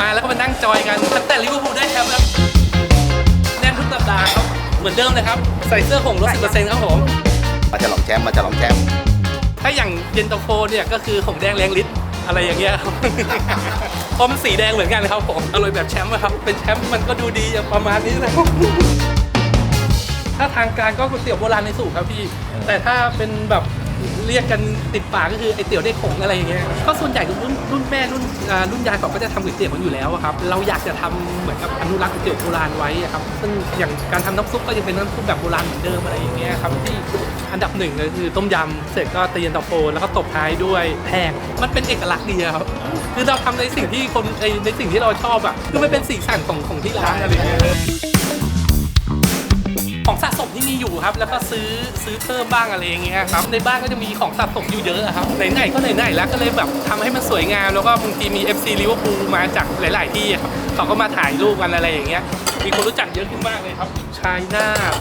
มาแล้วก็มานั่งจอยกันตั้งแต่ลิเวอร์พูลได้แชมป์แล้วแน่นทุกสัปดาห์ครับเหมือนเดิมเลยครับ ใส่เสื้อหงส์ลดสิบเปอร์เซ็นต์ครับผมมาฉลองแชมป์มาฉลองแชมป์ถ้าอย่างเย็นตาโฟเนี่ยก็คือหงแดงแรงฤทธิ์อะไรอย่างเงี้ยครับเพราะมันสีแดงเหมือนกันครับผมอร่อยแบบแชมป์อะครับ เป็นแชมป์มันก็ดูดีอย่างประมาณนี้นะครับ ถ้าทางการก็ก๋วยเตี๋ยวโบราณในสูตรครับพี่ แต่ถ้าเป็นแบบ เรียกกันติดปากก็คือไอเตี๋ยวเด็กขงอะไรอย่างเงี้ยก็ส่วนใหญ่รุ่นรุ่นแม่รุ่นอ่ารุ่นยายเขาก็จะทำก๋วยเตี๋ยวกันอยู่แล้วครับเราอยากจะทำเหมือนกับอนุรักษ์ก๋วยเตี๋ยวโบราณไว้ครับซึ่งอย่างการทำน้ำซุปก็ยังเป็นน้ำซุปแบบโบราณเหมือนเดิมอะไรอย่างเงี้ยครับที่อันดับหนึ่งเลยคือต้มยำเสร็จก็ตีเย็นตาโฟแล้วก็ตบท้ายด้วยแห้งมันเป็นเอกลักษณ์ดีอะครับคือเราทำในสิ่งที่คนในสิ่งที่เราชอบอะคือมันเป็นสีสันของของที่ร้านอะไรอย่างเงี้ย ครับ แล้วก็ซื้อซื้อเพิ่มบ้างอะไรอย่างเงี้ยครับ ในบ้านก็จะมีของสะสมอยู่เยอะอะครับ ไหนๆก็ไหนๆแล้วก็เลยแบบทำให้มันสวยงาม แล้วก็บางทีมี FC ลิเวอร์พูลมาจากหลาย ๆ ที่อะครับ เขาก็มาถ่ายรูปกันอะไรอย่างเงี้ย มีคนรู้จักเยอะขึ้นมากเลยครับ ชายนาท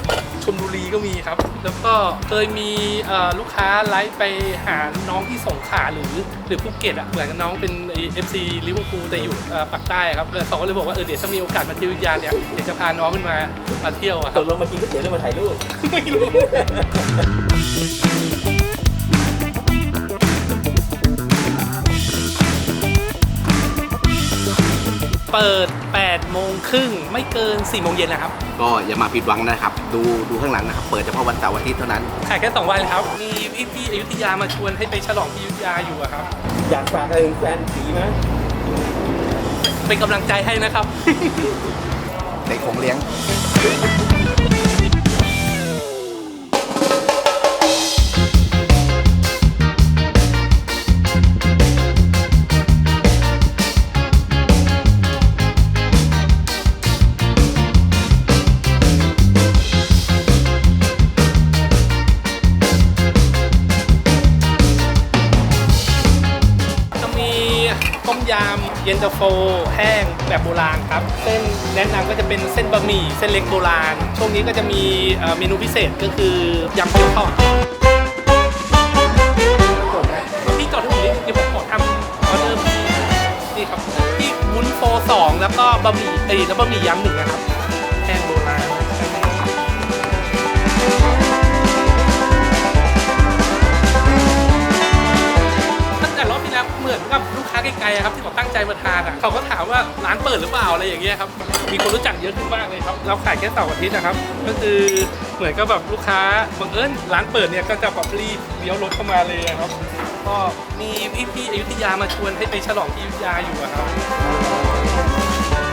ชลบุรีก็มีครับ แล้วก็เคยมีเอ่อลูกค้าไลฟ์ไปหาน้องที่สงขลาหรือหรือภูเก็ตอะเหมือนกับน้องเป็นเอฟซีลิเวอร์พูลแต่อยู่เอ่อปากใต้ครับแล้วเขาก็เลยบอกว่าเออเดี๋ยวถ้ามีโอกาสมาเที่ยวอยุธยาเนี่ยเดี๋ยวจะพาน้องขึ้นมามาเที่ยวอะคตรับกลงมากินก๋วยเตี๋ยวหรือมาถ่ายรูปไม่รู้ เปิด8โมงครึ่งไม่เกิน4โมงเย็นนะครับ ก็อย่ามาผิดหวังนะครับ ดูดูข้างหลังนะครับ เปิดเฉพาะวันเสาร์อาทิตย์เท่านั้น ขายแค่2วันครับ มีพี่พี่ๆอยุธยามาชวนให้ไปฉลองที่อยุธยาอยู่อะครับ อยากฝากอะไรถึงแฟนสีไหมเป็นกำลังใจให้นะครับ เด็กคงเลี้ยง ต้มยำเย็นตาโฟ แห้งแบบโบราณครับ เส้นแนะนำก็จะเป็นเส้นบะหมี่เส้นเล็กโบราณ ช่วงนี้ก็จะมีเมนูพิเศษก็คือยำเกี๊ยวทอดพี่จอดที่ผมนิดเดี๋ยวผมขอทำออเดอร์นี่ครับที่วุ้นโฟสองแล้วก็บะหมี่เอ้ยแล้วบะหมี่ยำหนึ่งนะครับ ไงครับที่บอกตั้งใจมาทานอะเขาก็ถามว่าร้านเปิดหรือเปล่าอะไรอย่างเงี้ยครับมีคนรู้จักเยอะขึ้นมากเลยครับเราขายแค่เสาร์อาทิตย์นะครับ ก็คือเหมือนกับแบบลูกค้าบังเอิญร้านเปิดเนี่ยก็จะแบบรีบเลี้ยวรถเข้ามาเลยอะครับ ก็มีพี่ๆอยุธยามาชวนให้ไปฉลองที่อยุธยาอยู่อะครับ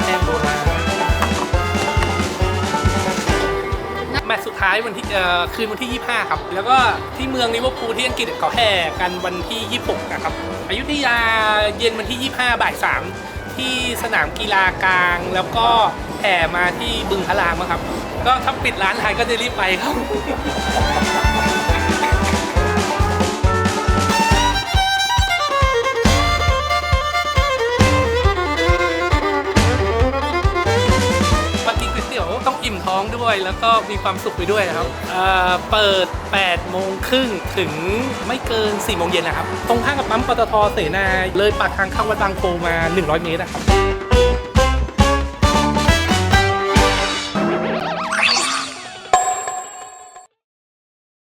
แห้งโบายวันที่คืนวันที่ 25 ครับ แล้วก็ที่เมืองลิเวอร์พูลที่อังกฤษเขาแห่กันวันที่ 26 นะครับอยุธยาเย็นวันที่ 25 บ่าย3ที่สนามกีฬากลาง แล้วก็แห่มาที่บึงพระรามครับ ก็ถ้าปิดร้านไทยก็จะรีบไปครับ ด้วยแล้วก็มีความสุขไปด้วยนะครับเอ่อเปิด 8 โมงครึ่งถึงไม่เกิน 4 โมงเย็นนะครับ ตรงข้างกับปั๊มปตทเสนา เลยปากทางเข้าวัดบางโพมา 100 เมตรนะครับ